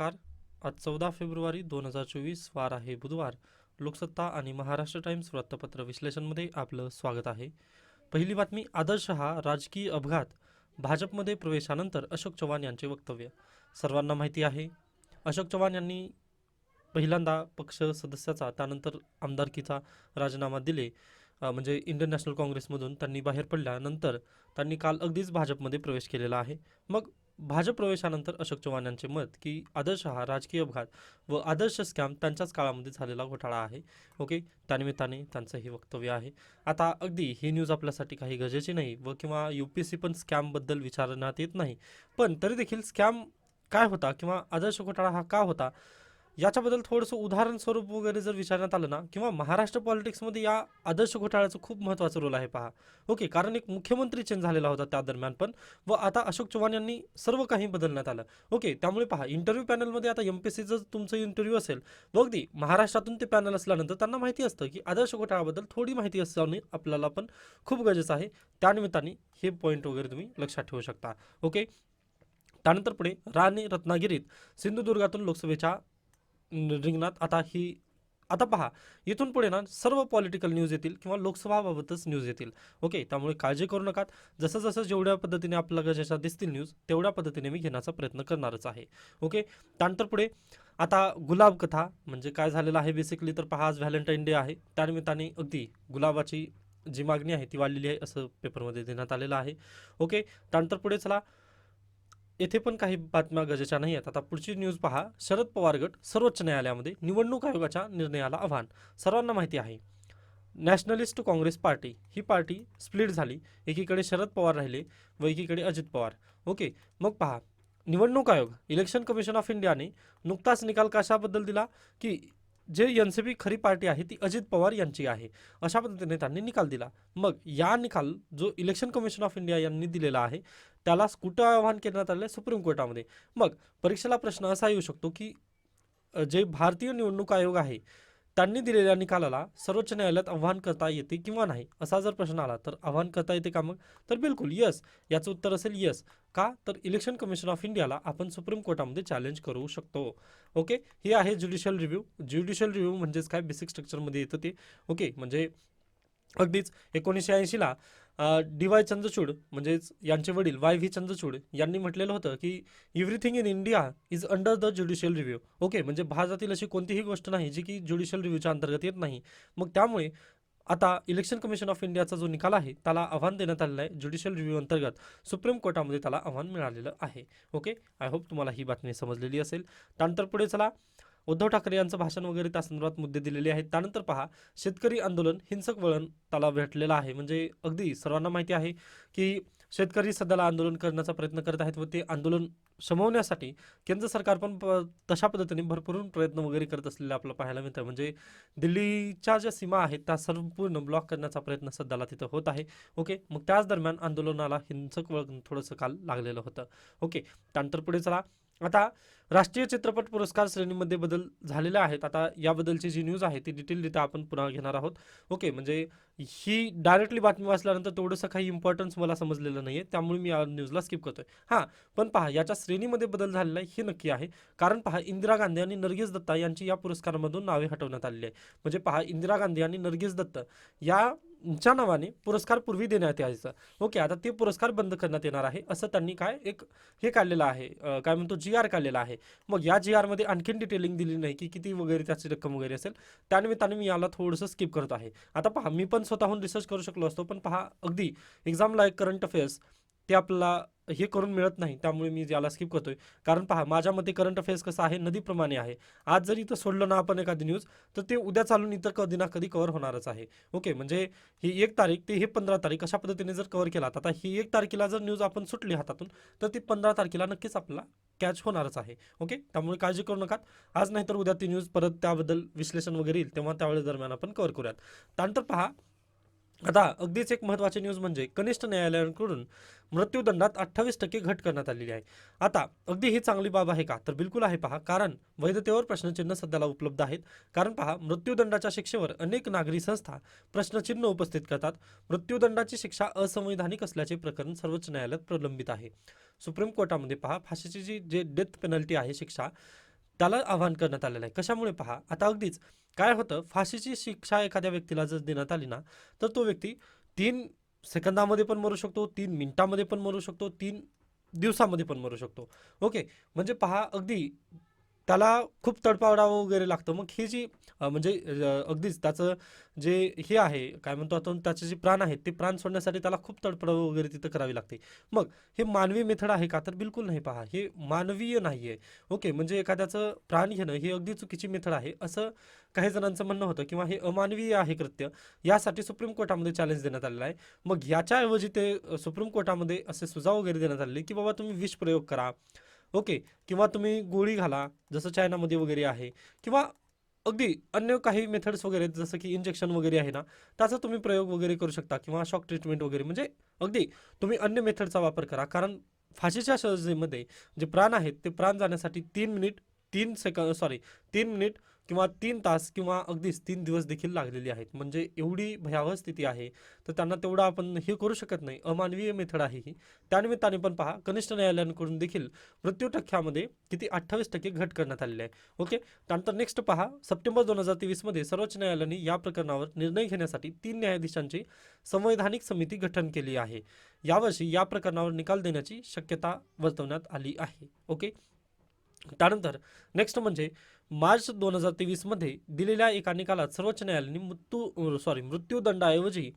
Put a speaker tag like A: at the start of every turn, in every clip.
A: नमस्कार आज चौदा फेब्रुवारी दोन हजार चोवीस वार आहे. बुधवार लोकसत्ता आणि महाराष्ट्र टाइम्स वृत्तपत्र विश्लेषणमध्ये आपलं स्वागत आहे. पहिली बातमी आदर्श हा राजकीय अपघात भाजपमध्ये प्रवेशानंतर अशोक चव्हाण यांचे वक्तव्य. सर्वांना माहिती आहे अशोक चव्हाण यांनी पहिल्यांदा पक्ष सदस्याचा त्यानंतर आमदारकीचा राजीनामा दिले. म्हणजे इंडियन नॅशनल काँग्रेसमधून त्यांनी बाहेर पडल्यानंतर त्यांनी काल अगदीच भाजपमध्ये प्रवेश केलेला आहे. मग भाजप प्रवेशानंतर अशोक चव्हाण यांचे मत की आदर्श हा राजकीय अपघात व आदर्श स्कॅम त्यांच्याच काळामध्ये झालेला घोटाळा आहे. ओके? त्यानिमित्ताने त्यांचं हे वक्तव्य आहे. आता अगदी ही न्यूज आपल्यासाठी काही गरजेची नाही व किंवा यू पी एस सी पण स्कॅमबद्दल विचारण्यात येत नाही. पण तरी देखील स्कॅम काय होता किंवा आदर्श घोटाळा हा का होता? याच्याबद्दल थोडंसं उदाहरण स्वरूप वगैरे जर विचारण्यात आलं ना किंवा महाराष्ट्र पॉलिटिक्समध्ये या आदर्श घोटाळ्याचं खूप महत्त्वाचं रोल आहे पहा. ओके कारण एक मुख्यमंत्री चेंज झालेला होता त्या दरम्यान पण व आता अशोक चव्हाण यांनी सर्व काही बदलण्यात आलं. ओके त्यामुळे पहा इंटरव्ह्यू पॅनलमध्ये आता एम पी सी जर तुमचं इंटरव्ह्यू असेल व अगदी महाराष्ट्रातून ते पॅनल असल्यानंतर त्यांना माहिती असतं की आदर्श घोटाळ्याबद्दल थोडी माहिती असणे आपल्याला पण खूप गरजेचं आहे. त्यानिमित्ताने हे पॉईंट वगैरे तुम्ही लक्षात ठेवू शकता. ओके त्यानंतर पुढे राणे रत्नागिरीत सिंधुदुर्गातून लोकसभेच्या रिंगणात. आता ही आता पहा इथून पुढे ना सर्व पॉलिटिकल न्यूज येतील किंवा लोकसभाबाबतच न्यूज येतील. ओके त्यामुळे काळजी करू नका. जसं जसं जेवढ्या पद्धतीने आपल्याला गरजेच्या दिसतील न्यूज तेवढ्या पद्धतीने मी घेण्याचा प्रयत्न करणारच आहे. ओके त्यानंतर पुढे आता गुलाब कथा म्हणजे काय झालेलं आहे बेसिकली तर पहा आज व्हॅलेंटाईन डे आहे. त्यानिमित्ताने अगदी गुलाबाची जी मागणी आहे ती वाढलेली आहे असं पेपरमध्ये देण्यात आलेलं आहे. ओके त्यानंतर पुढे चला. येथे पण काही बातम्या गरजेच्या नाही आहेत. आता पुढची न्यूज पहा. शरद पवार गट सर्वोच्च न्यायालयामध्ये निवडणूक आयोगाच्या निर्णयाला आव्हान. सर्वांना माहिती आहे. Nationalist Congress party. ही पार्टी स्प्लिट झाली. एकीकडे शरद पवार राहिले व एकीकडे अजित पवार. ओके मग पहा. निवडणूक आयोग इलेक्शन कमिशन ऑफ इंडियाने नुकताच निकाल कशाबद्दल दिला? की जे एन सी पी खरी पार्टी आहे ती अजित पवार यांची आहे. अशा पद्धतीने त्यांनी निकाल दिला. मग या निकाल जो इलेक्शन कमिशन ऑफ इंडिया यांनी दिलेला आहे त्याला कुठं आव्हान करण्यात आलं आहे सुप्रीम कोर्टामध्ये. मग परीक्षेला प्रश्न असा येऊ शकतो की जे भारतीय निवडणूक आयोग आहे त्यांनी दिलेल्या निकालाला सर्वोच्च न्यायालयात आव्हान करता येते किंवा नाही असा जर प्रश्न आला तर आव्हान करता येते का मग? तर बिलकुल यस याचं उत्तर असेल यस का? तर इलेक्शन कमिशन ऑफ इंडियाला आपण सुप्रीम कोर्टामध्ये चॅलेंज करू शकतो. ओके हे आहे ज्युडिशियल रिव्ह्यू ज्युडिशियल रिव्ह्यू म्हणजेच काय? बेसिक स्ट्रक्चरमध्ये येतं ते. ओके म्हणजे अगदीच एकोणीसशे ऐंशीला डी वाय चंद्रचूड म्हणजेच यांचे वडील वाय व्ही चंद्रचूड यांनी म्हटलेलं होतं की everything in India is under the judicial review okay म्हणजे भारतातील अशी कोणतीही गोष्ट नाही जी की ज्युडिशियल रिव्ह्यूच्या अंतर्गत येत नाही. मग त्यामुळे आता इलेक्शन कमिशन ऑफ इंडियाचा जो निकाल आहे त्याला आव्हान देण्यात आलेलं आहे ज्युडिशियल रिव्ह्यू अंतर्गत. सुप्रीम कोर्टामध्ये त्याला आव्हान मिळालेलं आहे. ओके आय होप तुम्हाला ही बातमी समजलेली असेल. त्यानंतर पुढे चला. उद्धव ठाकरे यांचं भाषण वगैरे त्या संदर्भात मुद्दे दिलेले आहेत. त्यानंतर पहा शेतकरी आंदोलन हिंसक वळण त्याला भेटलेलं आहे. म्हणजे अगदी सर्वांना माहिती आहे की शेतकरी सध्याला आंदोलन करण्याचा प्रयत्न करत आहेत व ते आंदोलन शमवण्यासाठी केंद्र सरकार पण प- तशा पद्धतीने भरपूर प्रयत्न वगैरे करत असलेले आपल्याला पाहायला मिळतं. म्हणजे दिल्लीच्या ज्या सीमा आहेत त्या संपूर्ण ब्लॉक करण्याचा प्रयत्न सध्याला तिथं होत आहे. ओके मग त्याच दरम्यान आंदोलनाला हिंसक वळण थोडंसं काल लागलेलं होतं. ओके त्यानंतर पुढे चला. आता राष्ट्रीय चित्रपट पुरस्कार श्रेणीमध्ये बदल झालेले आहेत. आता याबद्दलची जी न्यूज आहे ती डिटेलरित्या आपण पुन्हा घेणार आहोत. ओके म्हणजे ही डायरेक्टली बातमी वाचल्यानंतर थोडंसं काही इम्पॉर्टन्स मला समजलेलं नाही आहे त्यामुळे मी या न्यूजला स्किप करतोय. हां पण पहा याच्या श्रेणीमध्ये बदल झालेला आहे हे नक्की आहे. कारण पहा इंदिरा गांधी आणि नर्गिस दत्ता यांची या पुरस्कारामधून नावे हटवण्यात आलेली आहे म्हणजे पहा इंदिरा गांधी आणि नर्गिस दत्त या च्या नावाने पुरस्कार पूर्वी देण्यात यायचं. ओके आता ते पुरस्कार बंद करण्यात येणार आहे. असं त्यांनी काय एक हे काढलेलं आहे. काय म्हणतो जी आर काढलेला आहे. मग या जी आरमध्ये आणखीन डिटेलिंग दिली नाही की किती वगैरे त्याची रक्कम वगैरे असेल. त्यानिमित्ताने मी याला थोडंसं स्किप करत आहे. आता पहा मी पण स्वतःहून रिसर्च करू शकलो असतो पण पहा अगदी एक्झामला एक करंट अफेअर्स ते आपल्याला हे करून मिळत नाही त्यामुळे मी याला स्किप करतोय. कारण पहा माझ्या मते करंट अफेअर्स कसं आहे नदीप्रमाणे आहे. आज जरी इथं सोडलं ना आपण एखादी न्यूज तर ते उद्या चालून इथं कधी ना कधी कव्हर होणारच आहे. ओके म्हणजे ही एक तारीख ते हे पंधरा तारीख अशा पद्धतीने जर कव्हर केला आता ही एक तारखेला जर न्यूज आपण सुटली हातातून तर ती पंधरा तारखेला नक्कीच आपला कॅच होणारच आहे. ओके त्यामुळे काळजी करू नका. आज नाहीतर उद्या ती न्यूज परत त्याबद्दल विश्लेषण वगैरे येईल तेव्हा त्यावेळेस दरम्यान आपण कव्हर करूयात. त्यानंतर पहा आता अगदीच एक महत्त्वाची न्यूज म्हणजे कनिष्ठ न्यायालयाकडून मृत्यूदंडात अठ्ठावीस टक्के घट करण्यात आलेली आहे. आता अगदी ही चांगली बाब आहे का? तर बिलकुल आहे पहा. कारण वैधतेवर प्रश्नचिन्ह सध्याला उपलब्ध आहेत. कारण पहा मृत्यूदंडाच्या शिक्षेवर अनेक नागरी संस्था प्रश्नचिन्ह उपस्थित करतात. मृत्यूदंडाची शिक्षा असंवैधानिक असल्याचे प्रकरण सर्वोच्च न्यायालयात प्रलंबित आहे. सुप्रीम कोर्टामध्ये पहा फाशीची जी जे डेथ पेनल्टी आहे शिक्षा त्याला आवाहन करण्यात आलेलं आहे. कशामुळे पहा आता अगदीच काय होतं फाशीची शिक्षा एखाद्या व्यक्तीला जर देण्यात आली ना तर तो व्यक्ती तीन सेकंदामध्ये पण मरू शकतो तीन मिनिटामध्ये पण मरू शकतो तीन दिवसामध्ये पण मरू शकतो. ओके म्हणजे पहा अगदी त्याला खूप तडपावडावं वगैरे लागतं. मग हे जी म्हणजे अगदीच त्याचं जे हे आहे काय म्हणतो आपण त्याचे जे प्राण आहेत ते प्राण सोडण्यासाठी त्याला खूप तडपडावं वगैरे तिथं करावी लागते. मग हे मानवी मेथड आहे का? तर बिलकुल नाही पहा. हे मानवीय नाही आहे ओके म्हणजे एखाद्याचं प्राण घेणं हे अगदी चुकीची मेथड आहे. असं काही जणांचं म्हणणं होतं किंवा हे अमानवीय आहे कृत्य यासाठी सुप्रीम कोर्टामध्ये चॅलेंज देण्यात आलेलं आहे. मग याच्याऐवजी ते सुप्रीम कोर्टामध्ये असे सुझाव वगैरे देण्यात आलेले की बाबा तुम्ही विष प्रयोग करा. ओके. किंवा तुम्ही गोळी घाला जसं चायनामध्ये वगैरे आहे. किंवा अगदी अन्य काही मेथड्स वगैरे जसं की इंजेक्शन वगैरे आहे ना त्याचा तुम्ही प्रयोग वगैरे करू शकता किंवा शॉक ट्रीटमेंट वगैरे. म्हणजे अगदी तुम्ही अन्य मेथडचा वापर करा. कारण फाशीच्या सजेमध्ये जे प्राण आहेत ते प्राण जाण्यासाठी तीन मिनिट तीन सेकंद सॉरी तीन मिनिट किंवा तीन तास किंवा अगदीच तीन दिवस देखील लागलेले आहेत. म्हणजे एवढी भयावह स्थिती आहे. तर त्यांना तेवढं आपण हे करू शकत नाही. अमानवीय मेथड आहे ही. त्यानिमित्ताने पण पहा कनिष्ठ न्यायालयांकडून देखील मृत्यू टक्क्यामध्ये किती अठ्ठावीस टक्के घट करण्यात आलेली आहे. ओके? त्यानंतर नेक्स्ट पहा सप्टेंबर दोन हजार तेवीसमध्ये सर्वोच्च न्यायालयाने या प्रकरणावर निर्णय घेण्यासाठी तीन न्यायाधीशांची संवैधानिक समिती गठन केली आहे. यावर्षी या प्रकरणावर निकाल देण्याची शक्यता वर्तवण्यात आली आहे. ओके? त्यानंतर नेक्स्ट म्हणजे मार्च दोन हजार तेवीसमध्ये दिलेल्या एका निकालात सर्वोच्च न्यायालयाने मृत्यू सॉरी मृत्यूदंडाऐवजी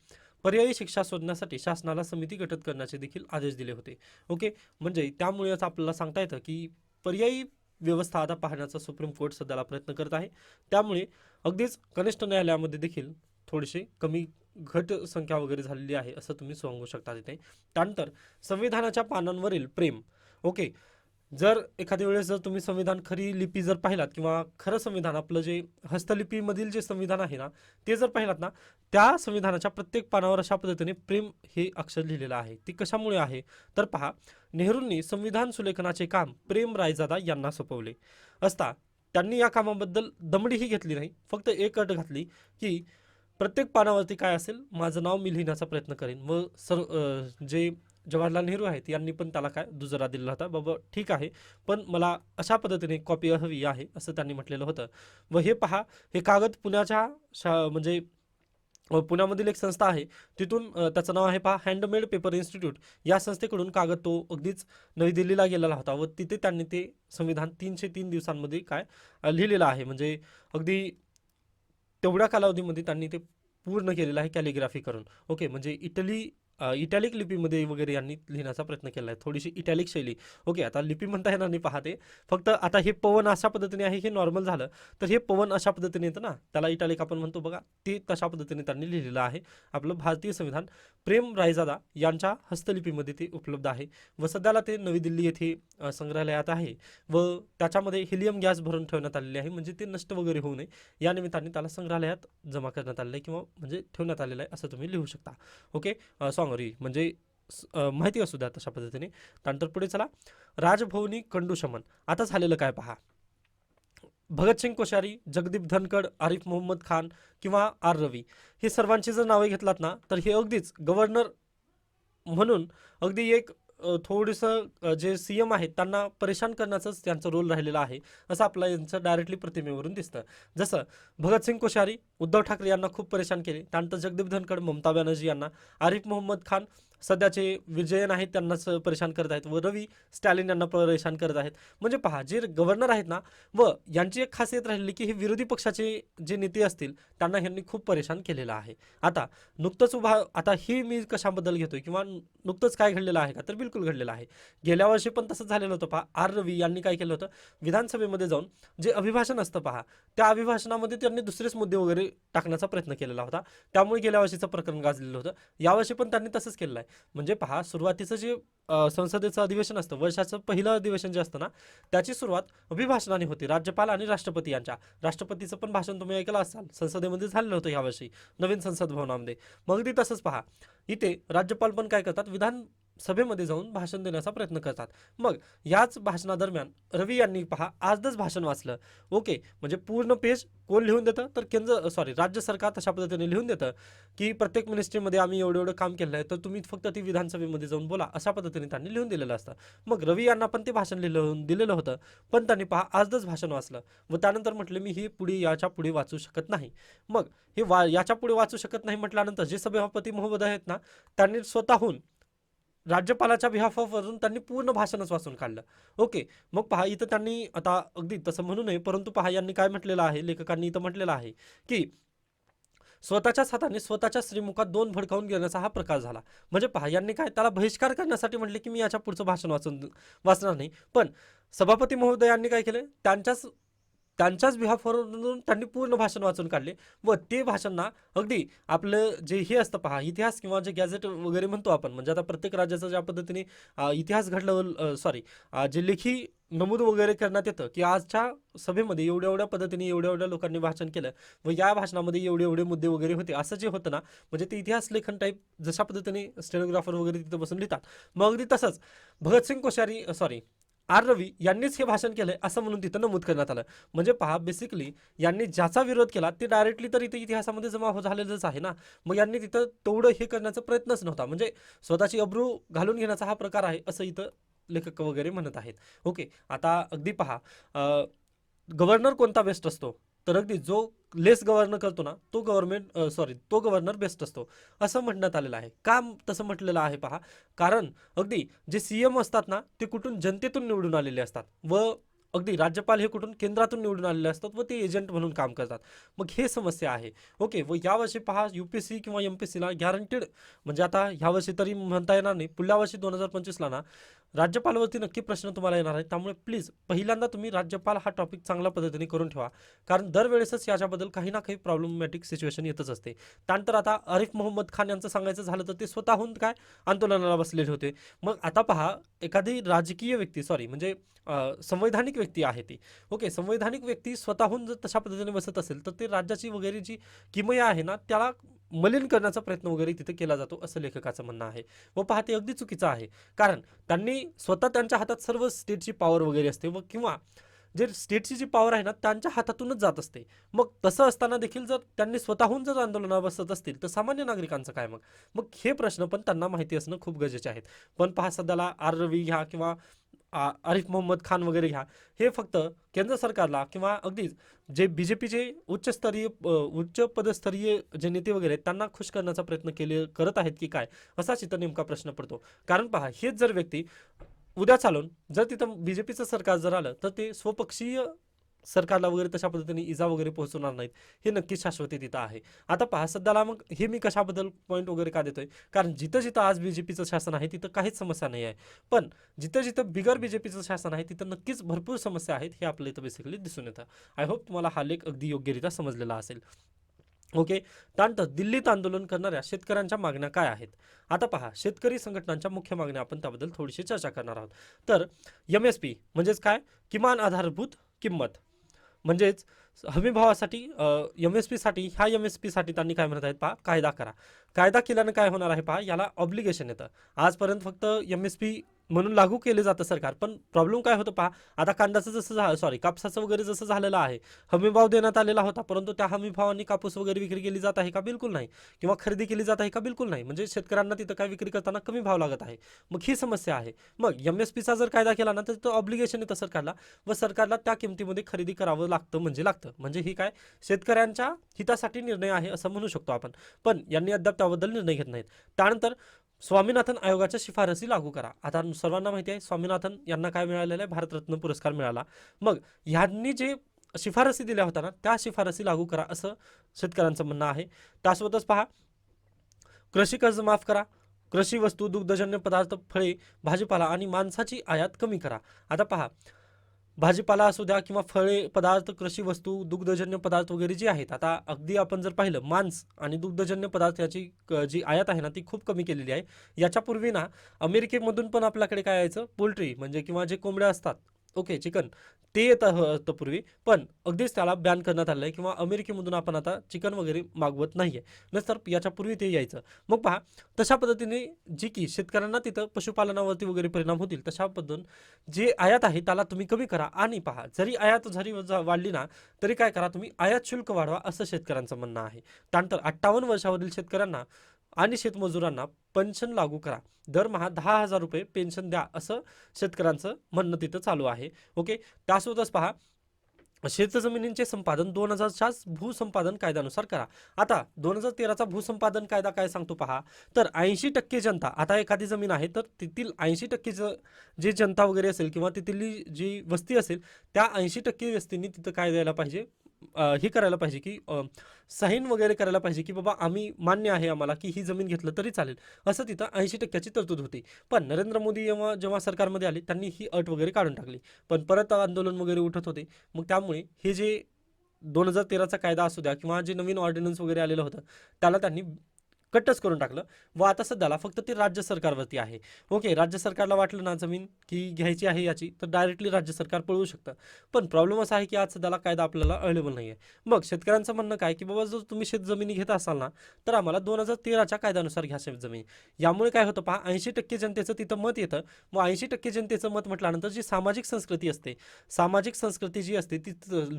A: पर्यायी शिक्षा शोधण्यासाठी शासनाला समिती गठीत करण्याचे देखील आदेश दिले होते. ओके म्हणजे त्यामुळेच आपल्याला सांगता येतं की पर्यायी व्यवस्था आता पाहण्याचा सुप्रीम कोर्ट सध्याला प्रयत्न करत आहे. त्यामुळे अगदीच कनिष्ठ न्यायालयामध्ये देखील थोडेसे कमी घट संख्या वगैरे झालेली आहे असं तुम्ही सांगू शकता तिथे. त्यानंतर संविधानाच्या पानांवरील प्रेम. ओके जर एखाद्या वेळेस जर तुम्ही संविधान खरी लिपी जर पाहिलात किंवा खरं संविधान आपलं जे हस्तलिपीमधील जे संविधान आहे ना ते जर पाहिलात ना त्या संविधानाच्या प्रत्येक पानावर अशा पद्धतीने प्रेम हे अक्षर लिहिलेलं आहे. ते कशामुळे आहे? तर पहा नेहरूंनी संविधान सुलेखनाचे काम प्रेम रायजादा यांना सोपवले. असता त्यांनी या कामाबद्दल दमडीही घेतली नाही फक्त एक अट घातली की प्रत्येक पानावरती काय असेल? माझं नाव मी लिहिण्याचा प्रयत्न करेन. व सर्व जे जवाहरलाल नेहरू आहेत यांनी पण त्याला काय दुजरा दिला होता. बाबा ठीक आहे पण मला अशा पद्धतीने कॉपी हवी आहे असं त्यांनी म्हटलेलं होतं. व हे पहा हे कागद पुण्याच्या शा म्हणजे पुण्यामधील एक संस्था आहे. तिथून त्याचं नाव आहे पहा हँडमेड पेपर इन्स्टिट्यूट या संस्थेकडून कागद तो अगदीच नवी दिल्लीला गेलेला होता व तिथे त्यांनी ते संविधान तीनशे तीन दिवसांमध्ये काय लिहिलेलं आहे. म्हणजे अगदी तेवढ्या कालावधीमध्ये त्यांनी ते पूर्ण केलेलं आहे कॅलिग्राफी करून. ओके म्हणजे इटली इटॅलिक लिपीमध्ये वगैरे यांनी लिहिण्याचा प्रयत्न केला आहे. थोडीशी इटॅलिक शैली. ओके आता लिपी म्हणता येणार नाही पाहते. फक्त आता हे पवन अशा पद्धतीने आहे हे नॉर्मल झालं. तर हे पवन अशा पद्धतीने येतं ना त्याला इटॅलिक आपण म्हणतो बघा ते तशा पद्धतीने त्यांनी लिहिलेलं आहे. आपलं भारतीय संविधान प्रेम रायजादा यांच्या हस्तलिपीमध्ये ते उपलब्ध आहे. व सध्याला ते नवी दिल्ली येथे संग्रहालयात आहे. व त्याच्यामध्ये हिलियम गॅस भरून ठेवण्यात आलेले आहे. म्हणजे ते नष्ट वगैरे होऊ नये. या निमित्ताने त्याला संग्रहालयात जमा करण्यात आलेलं आहे किंवा म्हणजे ठेवण्यात आलेलं आहे असं तुम्ही लिहू शकता. ओके सॉरी म्हणजे माहिती असू द्या तशा पद्धतीने. त्यानंतर पुढे चला. राजभवनी कंडूशमन आता झालेलं काय पहा. भगतसिंग कोश्यारी जगदीप धनकड आरिफ मोहम्मद खान किंवा आर रवी. हे सर्वांची जर नावे घेतलात ना तर हे अगदीच गव्हर्नर म्हणून अगदी एक थोडंसं जे सी एम आहेत त्यांना परेशान करण्याचाच त्यांचा रोल राहिलेला आहे असं आपला यांचं डायरेक्टली प्रतिमेवरून दिसतं. जसं भगतसिंग कोश्यारी उद्धव ठाकरे यांना खूप परेशान केले. त्यानंतर जगदीप धनकड ममता बॅनर्जी यांना आरिफ मोहम्मद खान सध्याचे विजयन आहेत त्यांनाच परेशान करत आहेत व रवी स्टॅलिन यांना परेशान करत आहेत. म्हणजे पहा जे गव्हर्नर आहेत ना व यांची एक खासियत राहिली की हे विरोधी पक्षाचे जे नेते असतील त्यांना ह्यांनी खूप परेशान केलेलं आहे. आता नुकतंच उभा आता हे मी कशाबद्दल घेतोय किंवा नुकतंच काय घडलेलं आहे का तर बिलकुल घडलेलं आहे. गेल्या वर्षी पण तसंच झालेलं होतं पहा आर रवी यांनी काय केलं होतं विधानसभेमध्ये जाऊन जे अभिभाषण असतं पहा त्या अभिभाषणामध्ये त्यांनी दुसरेच मुद्दे वगैरे टाकण्याचा प्रयत्न केलेला होता. त्यामुळे गेल्या वर्षीचं प्रकरण गाजलेलं होतं. यावर्षी पण त्यांनी तसंच केलेलं आहे. म्हणजे पहा सुरुवातीचं जे संसदेचं अधिवेशन असतं वर्षाचं पहिलं अधिवेशन जे असतं ना त्याची सुरुवात अभिभाषणाने होती राज्यपाल आणि राष्ट्रपती यांच्या. राष्ट्रपतीचं पण भाषण तुम्ही ऐकलं असाल संसदेमध्ये झालेलं होतं यावर्षी नवीन संसद भवनामध्ये. मग ती तसंच पहा इथे राज्यपाल पण काय करतात विधान सभेमध्ये जाऊन भाषण देण्याचा प्रयत्न करतात. मग याच भाषणादरम्यान रवी यांनी पहा आजच भाषण वाचलं. ओके म्हणजे पूर्ण पेज कोण लिहून देतं? तर केंद्र सॉरी राज्य सरकार तशा पद्धतीने लिहून देतं की प्रत्येक मिनिस्ट्रीमध्ये आम्ही एवढं एवढं काम केलं आहे तर तुम्ही फक्त ती विधानसभेमध्ये जाऊन बोला अशा पद्धतीने त्यांनी लिहून दिलेलं असतं. मग रवी यांना पण ते भाषण लिहिलं दिलेलं होतं पण त्यांनी पहा आजच भाषण वाचलं. व त्यानंतर म्हटले मी ही पुढे याच्यापुढे वाचू शकत नाही. मग हे वा याच्यापुढे वाचू शकत नाही म्हटल्यानंतर जे सभापती महोदय आहेत ना त्यांनी स्वतःहून राज्यपालाच्या बिहाफवरून त्यांनी पूर्ण भाषणच वाचून काढलं. ओके मग पहा इथं त्यांनी आता अगदी तसं म्हणू नये परंतु पहा यांनी काय म्हटलेलं आहे? लेखकांनी इथं म्हटलेलं आहे की स्वतःच्याच हाताने स्वतःच्या श्रीमुखात दोन भडकावून घेण्याचा हा प्रकार झाला. म्हणजे पहा यांनी काय त्याला बहिष्कार करण्यासाठी म्हटले की मी याच्या पुढचं भाषण वाचून वाचणार नाही. पण सभापती महोदयांनी काय केलं? त्यांच्याच त्यांच्याच बिहाफवरून त्यांनी पूर्ण भाषण वाचून काढले. व ते भाषांना अगदी आपलं जे हे असतं पहा इतिहास किंवा जे गॅझेट वगैरे म्हणतो आपण म्हणजे आता प्रत्येक राज्याचा ज्या पद्धतीने इतिहास घडलं सॉरी जे लेखी नमूद वगैरे करण्यात येतं की आजच्या सभेमध्ये एवढ्या एवढ्या पद्धतीने एवढ्या एवढ्या लोकांनी भाषण केलं व या भाषणामध्ये एवढे एवढे मुद्दे वगैरे होते असं जे होतं ना म्हणजे ते इतिहास लेखन टाईप जशा पद्धतीने स्टेनोग्राफर वगैरे तिथं बसून लिहितात. मग अगदी तसंच भगतसिंग कोश्यारी सॉरी आर रवी यांनीच हे भाषण केलंय असं म्हणून तिथं नमूद करण्यात आलं. म्हणजे पहा बेसिकली यांनी ज्याचा विरोध केला ते डायरेक्टली तर इथे इतिहासामध्ये जमा हो झालेलंच आहे ना. मग यांनी तिथं तेवढं हे करण्याचा प्रयत्नच नव्हता. म्हणजे स्वतःची अब्रू घालून घेण्याचा हा प्रकार आहे असं इथं लेखक वगैरे म्हणत आहेत. ओके आता अगदी पहा गव्हर्नर कोणता बेस्ट असतो? तर अगदी जो लेस गव्हर्नर करतो ना तो गव्हर्नमेंट सॉरी तो गव्हर्नर बेस्ट असतो. असं म्हणण्यात आलेलं आहे. का तसं म्हटलेलं आहे पहा. कारण अगदी जे सी एम असतात ना ते कुठून जनतेतून निवडून आलेले असतात. व अगदी राज्यपाल हे कुठून केंद्रातून निवडून आलेले असतात व ते एजंट म्हणून काम करतात. मग हे समस्या आहे. ओके व यावर्षी पहा यू पी एस सी किंवा एम पी सीला गॅरंटीड म्हणजे आता ह्यावर्षी तरी म्हणता येणार नाही पुढल्या वर्षी दोन हजार पंचवीसला ना राज्यपालावरती नक्की प्रश्न तुम्हाला येणार आहे त्यामुळे प्लीज पहिल्यांदा तुम्ही राज्यपाल हा टॉपिक चांगल्या पद्धतीने करून ठेवा. कारण दरवेळेसच याच्याबद्दल काही ना काही प्रॉब्लेमॅटिक सिच्युएशन येतच असते. त्यानंतर आता आरिफ मोहम्मद खान यांचं सांगायचं झालं तर ते स्वतःहून काय आंदोलनाला बसलेले होते. मग आता पहा एखादी राजकीय व्यक्ती सॉरी म्हणजे संवैधानिक व्यक्ती आहे ती. ओके संवैधानिक व्यक्ती स्वतःहून जर तशा पद्धतीने बसत असेल तर ते राज्याची वगैरे जी किमया आहे ना त्याला मलिन करण्याचा प्रयत्न वगैरे तिथे केला जातो असं लेखकाचं म्हणणं आहे. व पाहते अगदी चुकीचं आहे. कारण त्यांनी स्वतः त्यांच्या हातात सर्व स्टेटची पॉवर वगैरे असते व किंवा जे स्टेटची जी पॉवर आहे ना त्यांच्या हातातूनच जात असते. मग तसं असताना देखील जर त्यांनी स्वतःहून जर आंदोलनावर बसत असतील तर सामान्य नागरिकांचं काय मग? मग हे प्रश्न पण त्यांना माहिती असणं खूप गरजेचे आहेत. पण पहा सध्याला आर रवी घ्या किंवा आरिफ मोहम्मद खान वगैरे घ्या. हे फक्त केंद्र सरकारला किंवा अगदीच जे बी जे पीचे उच्चस्तरीय उच्च पदस्तरीय जे नेते वगैरे आहेत त्यांना खुश करण्याचा प्रयत्न केले करत आहेत की काय असाच इथं नेमका प्रश्न पडतो. कारण पहा हेच जर व्यक्ती उद्या चालून जर तिथं बी जे पीचं सरकार जर आलं तर ते स्वपक्षीय सरकारला वगैरे तशा पद्धतीने इजा वगैरे पोहोचवणार नाहीत. हे नक्कीच शाश्वती तिथं आहे. आता पहा सध्याला मग हे मी कशाबद्दल पॉईंट वगैरे का देतोय? कारण जिथं जिथं आज बीजेपीचं शासन आहे तिथं काहीच समस्या नाही आहे. पण जिथं जिथं बिगर बीजेपीचं शासन आहे तिथं नक्कीच भरपूर समस्या आहेत हे आपल्या इथं बेसिकली दिसून येतं. आय होप तुम्हाला हा लेख अगदी योग्यरित्या समजलेला असेल. ओके त्यानंतर दिल्लीत आंदोलन करणाऱ्या शेतकऱ्यांच्या मागण्या काय आहेत? आता पहा शेतकरी संघटनांच्या मुख्य मागण्या आपण त्याबद्दल थोडीशी चर्चा करणार आहोत. तर एम एस पी म्हणजेच काय? किमान आधारभूत किंमत. म्हणजेच हमीभावासाठी एम एस पीसाठी ह्या एम एस पीसाठी त्यांनी काय म्हणत आहेत पहा कायदा करा. कायदा केल्यानं काय होणार आहे पहा याला ऑब्लिगेशन येतं. आजपर्यंत फक्त एम एस पी म्हणून लागू केले जातं सरकार. पण प्रॉब्लेम काय होतं पहा आता कांद्याचं जसं झालं सॉरी कापसाचं वगैरे जसं झालेलं आहे हमीभाव देण्यात आलेला होता परंतु त्या हमीभावाने कापूस वगैरे विक्री केली जात आहे का? बिलकुल नाही. किंवा खरेदी केली जात आहे का? बिलकुल नाही. म्हणजे शेतकऱ्यांना तिथं काय विक्री करताना कमी भाव लागत आहे. मग ही समस्या आहे. मग एम एस पीचा जर कायदा केला ना तर तो ऑब्लिगेशन येतं सरकारला व सरकारला त्या किमतीमध्ये खरेदी करावं लागतं म्हणजे लागतं. म्हणजे ही काय? शेतकऱ्यांच्या हितासाठी निर्णय आहे असं म्हणू शकतो आपण. पण यांनी अद्याप त्याबद्दल निर्णय घेत नाहीत. त्यानंतर स्वामीनाथन आयोगाच्या शिफारसी लागू करा. आता सर्वांना माहिती आहे स्वामीनाथन यांना काय मिळालेलं आहे? भारतरत्न पुरस्कार मिळाला. मग ह्यांनी जे शिफारसी दिल्या होत्या ना त्या शिफारसी लागू करा असं शेतकऱ्यांचं म्हणणं आहे. त्यासोबतच पहा कृषी कर्ज माफ करा कृषी वस्तू दुग्धजन्य पदार्थ फळे भाजीपाला आणि मांसाची आयात कमी करा. आता पहा भाजीपाला असू द्या किंवा फळे पदार्थ कृषी वस्तू दुग्धजन्य पदार्थ वगैरे जे आहेत आता अगदी आपण जर पाहिलं मांस आणि दुग्धजन्य पदार्थ याची क- जी आयात आहे ना ती खूप कमी केलेली आहे. याच्यापूर्वी ना अमेरिकेमधून पण आपल्याकडे काय यायचं? पोल्ट्री म्हणजे किंवा जे कोंबड्या असतात ओके चिकन ते येतं होतं पूर्वी. पण अगदीच त्याला बॅन करण्यात आलं आहे किंवा अमेरिकेमधून आपण आता चिकन वगैरे मागवत नाही आहे नंतर याच्यापूर्वी ते यायचं. मग पहा तशा पद्धतीने जी की शेतकऱ्यांना तिथं पशुपालनावरती वगैरे परिणाम होतील तशा पद्धतीने जे आयात आहे त्याला तुम्ही कमी करा. आणि पहा जरी आयात जरी वाढली ना तरी काय करा तुम्ही आयात शुल्क वाढवा असं शेतकऱ्यांचं म्हणणं आहे. त्यानंतर अठ्ठावन्न वर्षावरील शेतकऱ्यांना आणि शेतमजुरांना पेन्शन लागू करा. दरमहा दहा हजार रुपये पेन्शन द्या असं शेतकऱ्यांचं म्हणणं तिथं चालू आहे. ओके त्यासोबतच पहा शेतजमिनींचे संपादन दोन हजारच्याच भूसंपादन कायद्यानुसार करा. आता दोन हजार तेराचा भूसंपादन कायदा काय सांगतो पहा? तर ऐंशी टक्के जनता आता एखादी जमीन आहे तर तेथील ऐंशी टक्के ज जे जनता वगैरे असेल किंवा तिथली जी वस्ती असेल त्या ऐंशी टक्के वस्तींनी तिथं काय द्यायला पाहिजे? हे करायला पाहिजे की साईन वगैरे करायला पाहिजे की बाबा आम्ही मान्य आहे आम्हाला की ही जमीन घेतलं तरी चालेल. असं तिथं ऐंशी टक्क्याची तरतूद होती. पण नरेंद्र मोदी जेव्हा जेव्हा सरकारमध्ये आले त्यांनी ही अट वगैरे काढून टाकली. पण परत आंदोलन वगैरे उठत होते. मग त्यामुळे हे जे दोन हजार तेराचा कायदा असू द्या किंवा जे नवीन ऑर्डिनन्स वगैरे आलेलं होतं त्याला त्यांनी कट्टच करून टाकलं. व आता सध्याला फक्त ते राज्य सरकारवरती आहे. ओके राज्य सरकारला वाटलं ना जमीन की घ्यायची आहे याची तर डायरेक्टली राज्य सरकार पळवू शकतं. पण प्रॉब्लेम असा आहे की आज सध्याला कायदा आपल्याला अवेलेबल नाही आहे मग शेतकऱ्यांचं म्हणणं काय की बाबा जर तुम्ही शेत जमिनी घेत असाल ना तर आम्हाला दोन हजार तेराच्या कायद्यानुसार घ्या शेत जमीन. यामुळे काय होतं पहा ऐंशी टक्के जनतेचं तिथं मत येतं. मग ऐंशी टक्के जनतेचं मत म्हटल्यानंतर जी सामाजिक संस्कृती असते सामाजिक संस्कृती जी असते ती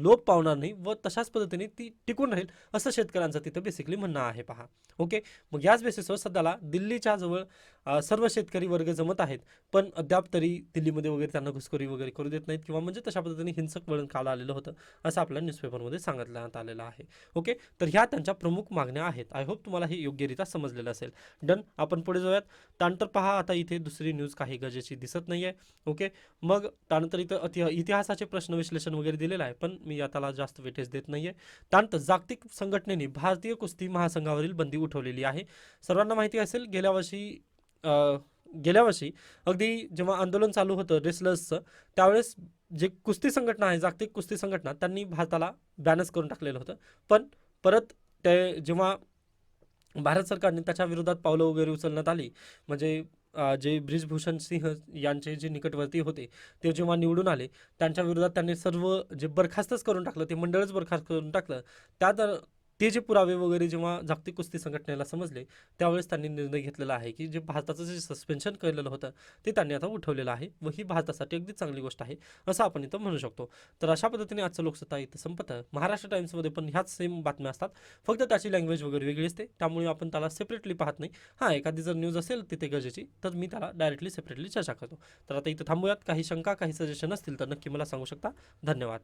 A: लोप पावणार नाही व तशाच पद्धतीने ती टिकून राहील असं शेतकऱ्यांचं तिथं बेसिकली म्हणणं आहे पहा. ओके? मग याच बेसिसवर सध्याला दिल्लीच्या जवळ सर्व शेतकरी वर्ग जमत आहेत पण अद्याप तरी दिल्लीमध्ये वगैरे त्यांना घुसखोरी वगैरे करू देत नाहीत किंवा म्हणजे तशा पद्धतीने हिंसक वळण काल आलेलं होतं असं आपल्या न्यूजपेपरमध्ये सांगितण्यात आलेलं आहे. ओके? तर ह्या त्यांच्या प्रमुख मागण्या आहेत. आय होप तुम्हाला हे योग्यरित्या समजलेलं असेल. डन आपण पुढे जाऊयात. त्यानंतर पहा आता इथे दुसरी न्यूज काही गरजेची दिसत नाही आहे ओके? मग त्यानंतर इथं अति इतिहासाचे प्रश्न विश्लेषण वगैरे दिलेलं आहे पण मी याला जास्त वेटेज देत नाही आहे त्यानंतर जागतिक संघटनेने भारतीय कुस्ती महासंघावरील बंदी उठवलेली आहे. सर्वांना माहिती असेल गेल्या वर्षी गेल्या वर्षी अगदी जेव्हा आंदोलन चालू होतं रेसलर्सचं त्यावेळेस जे कुस्ती संघटना आहे जागतिक कुस्ती संघटना त्यांनी भारताला बॅनर्स करून टाकलेलं होतं. पण परत ते जेव्हा भारत सरकारने त्याच्या विरोधात पावलं वगैरे उचलण्यात आली म्हणजे जे ब्रिजभूषण सिंह यांचे जे निकटवर्ती होते ते जेव्हा निवडून आले त्यांच्या विरोधात त्यांनी सर्व जे बरखास्तच करून टाकलं ते मंडळच बरखास्त करून टाकलं त्या अ, ते जे पुरावे वगैरे जेव्हा जागतिक कुस्ती संघटनेला समजले त्यावेळेस त्यांनी निर्णय घेतलेला आहे की जे भारताचं जे सस्पेन्शन केलेलं होतं ते त्यांनी आता उठवलेलं आहे व ही भारतासाठी अगदी चांगली गोष्ट आहे असं आपण इथं म्हणू शकतो. तर अशा पद्धतीने आजचं लोकसत्ता इथं संपतं. महाराष्ट्र टाइम्समध्ये पण ह्याच सेम बातम्या असतात. फक्त त्याची लँग्वेज वगैरे वेगळी असते. त्यामुळे आपण त्याला सेपरेटली पाहत नाही. हां एखादी जर न्यूज असेल तिथे गरजेची तर मी त्याला डायरेक्टली सेपरेटली चर्चा करतो. तर आता इथं थांबूयात. काही शंका काही सजेशन असतील तर नक्की मला सांगू शकता. धन्यवाद.